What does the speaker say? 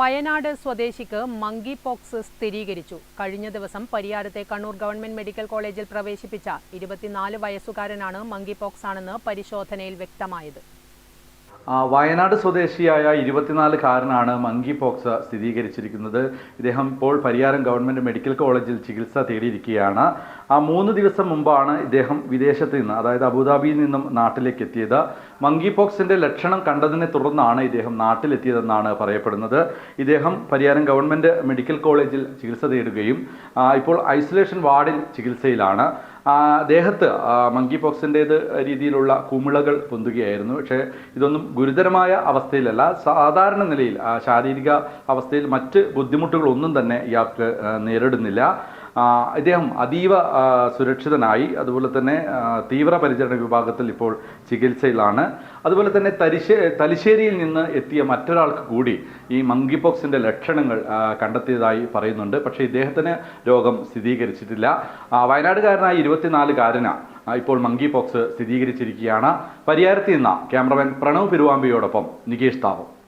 Wayanad സ്വദേശിക്ക് monkey pox സ്ഥിരീകരിച്ചു. കഴിഞ്ഞ ദിവസം പരിയാരത്തെ കണ്ണൂർ ഗവൺമെന്റ് മെഡിക്കൽ കോളേജിൽ പ്രവേശിപ്പിച്ച ഇരുപത്തിനാല് വയസ്സുകാരനാണ് മങ്കി പോക്സ് ആണെന്ന് പരിശോധനയിൽ വ്യക്തമായത്. വയനാട് സ്വദേശിയായ ഇരുപത്തിനാലുകാരനാണ് മങ്കി പോക്സ് സ്ഥിരീകരിച്ചിരിക്കുന്നത്. ഇദ്ദേഹം ഇപ്പോൾ പരിയാരം ഗവൺമെന്റ് മെഡിക്കൽ കോളേജിൽ ചികിത്സ തേടിയിരിക്കുകയാണ്. ആ മൂന്ന് ദിവസം മുമ്പാണ് ഇദ്ദേഹം വിദേശത്ത് നിന്ന് അതായത് അബുദാബിയിൽ നിന്നും നാട്ടിലേക്ക് എത്തിയത്. മങ്കി പോക്സിന്റെ ലക്ഷണം കണ്ടതിനെ തുടർന്നാണ് ഇദ്ദേഹം നാട്ടിലെത്തിയതെന്നാണ് പറയപ്പെടുന്നത്. ഇദ്ദേഹം പരിയാരം ഗവൺമെന്റ് മെഡിക്കൽ കോളേജിൽ ചികിത്സ തേടുകയും ഇപ്പോൾ ഐസൊലേഷൻ വാർഡിൽ ചികിത്സയിലാണ്. ദേഹത്ത് ആ, മങ്കി പോക്സിന്റേത് രീതിയിലുള്ള കുമിളകൾ പൊന്തുകയായിരുന്നു. പക്ഷേ ഇതൊന്നും ഗുരുതരമായ അവസ്ഥയിലല്ല. സാധാരണ നിലയിൽ ശാരീരിക അവസ്ഥയിൽ മറ്റ് ബുദ്ധിമുട്ടുകളൊന്നും തന്നെ ഇയാൾക്ക് നേരിടുന്നില്ല. ഇദ്ദേഹം അതീവ സുരക്ഷിതനായി. അതുപോലെ തന്നെ തീവ്ര തീവ്രപരിചരണ വിഭാഗത്തിൽ ഇപ്പോൾ ചികിത്സയിലാണ്. അതുപോലെ തന്നെ തരിശേ തലശ്ശേരിയിൽ നിന്ന് എത്തിയ മറ്റൊരാൾക്ക് കൂടി ഈ മങ്കി പോക്സിന്റെ ലക്ഷണങ്ങൾ കണ്ടെത്തിയതായി പറയുന്നുണ്ട്. പക്ഷേ ഇദ്ദേഹത്തിന് രോഗം സ്ഥിരീകരിച്ചിട്ടില്ല. വയനാടുകാരനായ ഇരുപത്തിനാലുകാരന് ഇപ്പോൾ മങ്കി പോക്സ് സ്ഥിരീകരിച്ചിരിക്കുകയാണ്. പരിയാരത്തിൽ നിന്ന ക്യാമറമാൻ പ്രണവ് പെരുവാമ്പിയോടൊപ്പം നികേഷ് താവം.